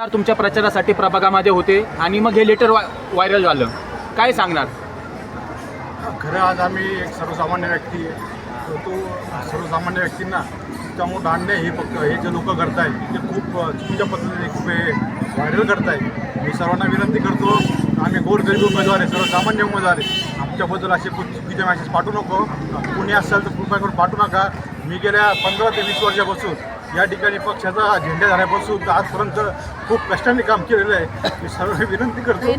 तुमच्या प्रचारासाठी प्रभागामध्ये होते आणि मग हे लेटर व्हायरल झालं. काय सांगणार? खरं आज आम्ही एक सर्वसामान्य व्यक्ती आहे. तो सर्वसामान्य व्यक्तींना इतका दांडणे हे फक्त हे जे लोक करत आहेत ते खूप चुकीच्या पद्धतीने खूप हे व्हायरल करत आहे मी सर्वांना विनंती करतो आम्ही गोरगरीब उमेदवार आहे सर्वसामान्य उमेदवार आहे. आमच्याबद्दल असे खूप चुकीचे मॅसेज पाठवू नको. कुणी असेल तर कृपया करून पाठवू नका. मी गेल्या पंधरा ते वीस वर्षापासून या ठिकाणी पक्षाचा झेंडा झाल्यापासून आजपर्यंत खूप कष्टाने काम केलेलं आहे. मी सर्व विनंती करतो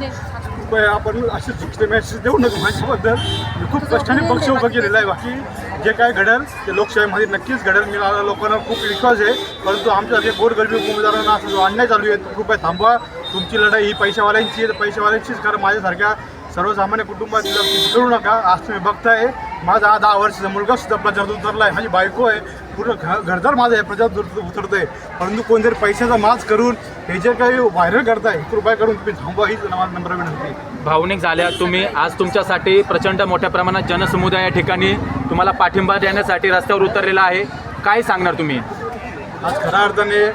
कृपया आपण असे चुकीचे मेसेज देऊ नका. माझ्याबद्दल मी खूप कष्टाने पक्ष उभं केलेला आहे. बाकी जे काय घडेल ते लोकशाहीमध्ये नक्कीच घडेल. मी लोकांना खूप विश्वास आहे परंतु आमच्या जे गोरगरबी उमेदवारांना असा जो अन्याय चालू आहे तो कृपया थांबवा. तुमची लढाई ही पैशावाल्यांची आहे. तर पैशावाल्यांचीच कारण माझ्यासारख्या सर्वसामान्य कुटुंबात करू नका. आज तुम्ही बघताय माझा हा दहा वर्षाचा मुलगा सुद्धा प्रचारात उतरला आहे माझी बायको आहे. पूर्ण घ घरदार माझं आहे. प्रचारात उत- उतरतोय. परंतु कोणतरी पैशाचा माज करून हे जे काही व्हायरल करताय कृपया करून तुम्ही थांबवा हीच माझा नंबर विनंती आहे. भावनिक झाल्या तुम्ही. आज तुमच्यासाठी प्रचंड मोठ्या प्रमाणात जनसमुदाय या ठिकाणी तुम्हाला पाठिंबा देण्यासाठी रस्त्यावर उतरलेला आहे. काय सांगणार तुम्ही? आज खऱ्या अर्थाने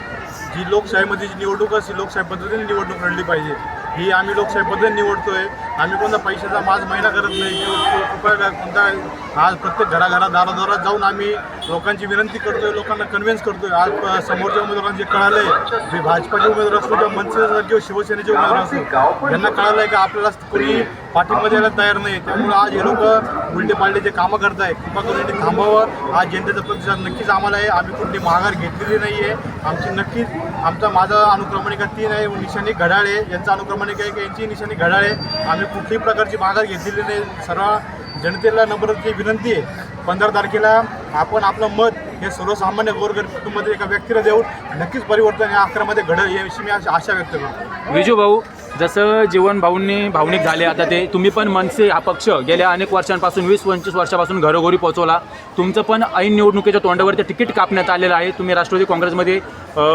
जी लोकशाहीमध्ये जी निवडणूक असते लोकशाही पद्धतीने निवडणूक लढली पाहिजे. ही आम्ही लोकशाही पद्धतीने निवडतोय. आम्ही कोणता पैशाचा माज महिना करत नाही किंवा कृपया काय कोणता आज प्रत्येक घराघरात दारादारात जाऊन आम्ही लोकांची विनंती करतोय लोकांना कन्व्हिन्स करतोय. आज समोरच्या उमेदवारांचे कळालंय जे भाजपाचे उमेदवार असतो किंवा मनसेचे किंवा शिवसेनेचे उमेदवार त्यांना यांना कळालंय की आपल्याला कोणी पाठिंबा द्यायला तयार नाही. त्यामुळे आज हे लोक उलटे पालटे जे कामं करताय कृपा करून ते थांबावं. आज जनतेचा प्रतिसाद नक्कीच आम्हाला आहे. आम्ही कुठली माघार घेतलेली नाही आहे आमची नक्कीच आमचा माझा अनुक्रमणिका तीन आहे निशाणी घड्याळ आहे यांचा अनुक्रमणिका आहे यांची निशाणी घड्याळ. आहे आम्ही कुठलीही प्रकारची माघार घेतलेली नाही. सर्व जनतेला नम्रतेची विनंती आहे. पंधरा तारखेला आपण आपलं मत हे सर्वसामान्य गोरगरीब कुटुंबातील एका व्यक्तीला देऊन नक्कीच परिवर्तन या अकरामध्ये घडेल याविषयी मी आशा व्यक्त करतो. विजू भाऊ जसं जीवन भाऊंनी भावनिक झाले आता ते तुम्ही पण मनसे हा पक्ष गेल्या अनेक वर्षांपासून वीस पंचवीस वर्षापासून घरोघरी पोहोचवला. तुमचं पण ऐन निवडणुकीच्या तोंडावरती तिकीट कापण्यात आलेलं आहे. तुम्ही राष्ट्रवादी काँग्रेसमध्ये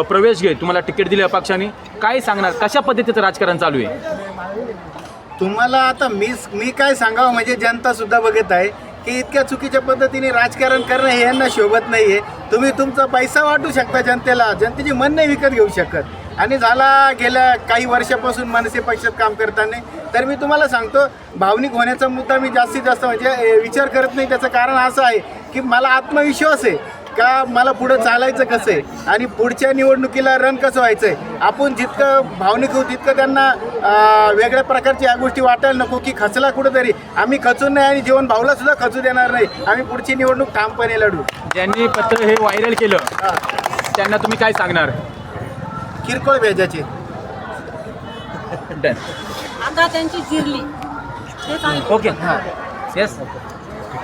प्रवेश घेत तुम्हाला तिकीट दिले अपक्षाने. काय सांगणार? कशा पद्धतीचं राजकारण चालू आहे? तुम्हाला आता मी मी काय सांगावं? म्हणजे जनता सुद्धा बघत आहे की इतक्या चुकीच्या पद्धतीने राजकारण करणं हे यांना शोभत नाही आहे तुम्ही तुमचा पैसा वाटू शकता जनतेला. जनतेची मन नाही विकत घेऊ शकत. आणि झाला गेल्या काही वर्षापासून मनसे पक्षात काम करताना. तर मी तुम्हाला सांगतो भावनिक होण्याचा मुद्दा मी जास्तीत जास्त म्हणजे विचार करत नाही. त्याचं कारण असं आहे की मला आत्मविश्वास आहे का मला पुढं चालायचं कसं आहे? आणि पुढच्या निवडणुकीला रन कसं व्हायचं आहे? आपण जितकं भावनिक होऊ तितकं त्यांना वेगळ्या प्रकारच्या या गोष्टी वाटायला नको की खचला कुठंतरी. आम्ही खचून नाही आणि जीवन भाऊला सुद्धा खचू देणार नाही. आम्ही पुढची निवडणूक ठामपणे लढू. ज्यांनी पत्र हे व्हायरल केलं. त्यांना तुम्ही काय सांगणार? किरकोळ व्याजाचे डन आता त्यांची जिरली. Okay yes